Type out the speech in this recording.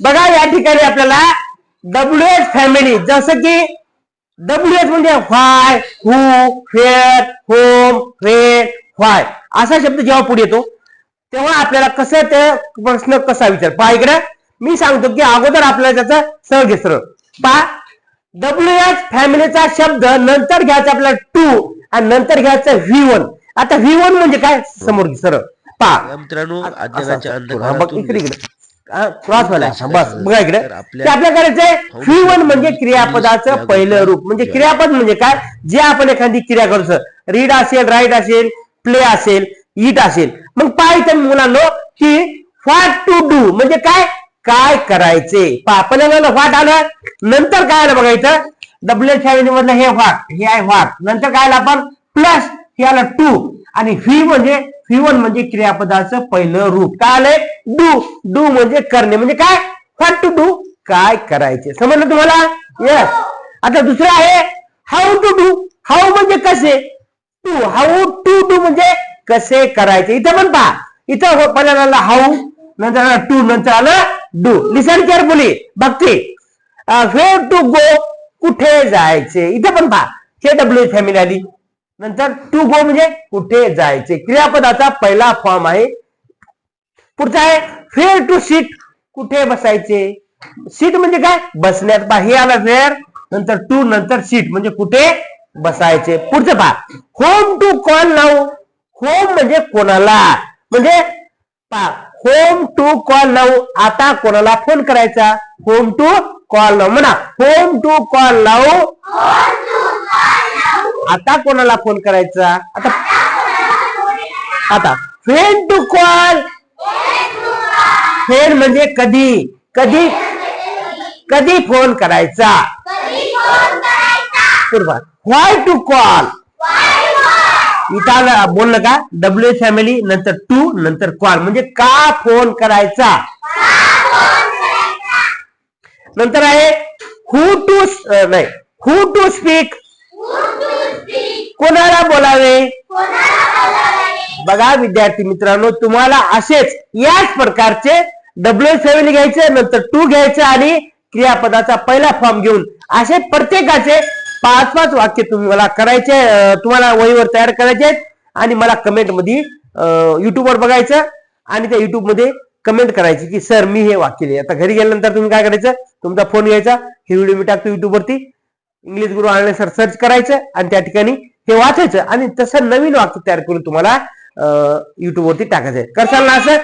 बघा या ठिकाणी आपल्याला डब्ल्यू एच फॅमिली जसं की डब्ल्यू एच म्हणजे why who fair home friend why असा शब्द जेव्हा पुढे येतो तेव्हा आपल्याला कसं ते प्रश्न कसा विचार? पहा इकडे. मी सांगतो की अगोदर आपल्याला त्याचं सरळ घे सरळ. पहा. डब्ल्यू एच फॅमिलीचा शब्द नंतर घ्यायचा आपल्याला टू आणि नंतर घ्यायचं व्ही वन आता व्ही वन म्हणजे काय? समोर घे सरळ. पहा मित्रांनो अज्ञानाच्या इकडे अंधकारातून इकडे क्रॉस व्हायला बस बघा इकडे. तर आपल्या- ते आपल्या करायचंय? वन म्हणजे क्रियापदाचं पहिलं रूप. म्हणजे क्रियापद म्हणजे काय? जे आपण एखादी क्रिया करतो रीड असेल राईट असेल प्ले असेल इट असेल. मग पाहायचं मुलांना की व्हॉट टू डू म्हणजे काय? काय करायचे? पहा पहिल्यांदा व्हॉट आलं? नंतर काय आलं बघायचं? डब्ल्यू फॅमिली मधलं हे व्हॉट हे आहे व्हॉट नंतर काय आलं आपण? प्लस हे आलं टू. आणि व्ही म्हणजे व्ही वन म्हणजे क्रियापदाचं पहिलं रूप. काय आलंय? डू. डू म्हणजे करणे. म्हणजे काय? व्हॉट टू डू काय करायचे? समजलं तुम्हाला? येस आता दुसरं आहे हाऊ टू डू हाऊ म्हणजे कसे? टू हाऊ टू डू म्हणजे कसे करायचे? इथं पण पहा. इथं हो- पहिल्यांदा हाऊ नंतर आलं टू नंतर आलं डू लिसन केअरफुली बघते. वेअर टू गो कुठे जायचे? इथं पण पहा. हे डब्ल्यू फॅमिली आली. नंतर टू गो म्हणजे कुठे जायचे? क्रियापदाचा पहिला फॉर्म आहे. पुढचा आहे फेअर टू सीट कुठे बसायचे? सीट म्हणजे काय? बसण्यात पहा. हे आलं फेअर नंतर टू नंतर सीट म्हणजे कुठे बसायचे? पुढचं पहा. Home to call now home म्हणजे कोणाला? म्हणजे पहा होम टू कॉल नाऊ आता कोणाला फोन करायचा? होम टू कॉल नाऊ म्हणा होम टू कॉल नाऊ आता कोणाला फोन करायचा? आता आता. फ्रेंड टू कॉल फ्रेंड म्हणजे कधी? कधी? कधी फोन करायचा? व्हाय टू कॉल इथं बोललं का? डब्ल्यू फॅमिली नंतर टू नंतर कॉल म्हणजे का फोन करायचा? नंतर आहे हु टू नाही. हु टू स्पीक कोणाला बोलावे? बघा विद्यार्थी मित्रांनो तुम्हाला असेच याच प्रकारचे डब्ल्यू फॅमिली घ्यायचे नंतर टू घ्यायचे आणि क्रियापदाचा पहिला फॉर्म घेऊन असे प्रत्येकाचे पाच पाच वाक्य तुम्ही मला करायचे तुम्हाला वहीवर तयार करायचे आहेत आणि मला कमेंटमध्ये युट्यूबवर बघायचं आणि त्या युट्यूबमध्ये कमेंट करायची की सर मी हे वाक्य लिहिले. आता घरी गेल्यानंतर तुम्ही काय करायचं? तुमचा फोन घ्यायचा हे व्हिडिओ मी टाकतो युट्यूब वरती. इंग्लिश गुरु आळणे सर सर्च करायचं आणि त्या ठिकाणी हे वाचायचं आणि तसं नवीन वाक्य तयार करून तुम्हाला युट्यूबवरती टाकायचं आहे. करसाल ना असं?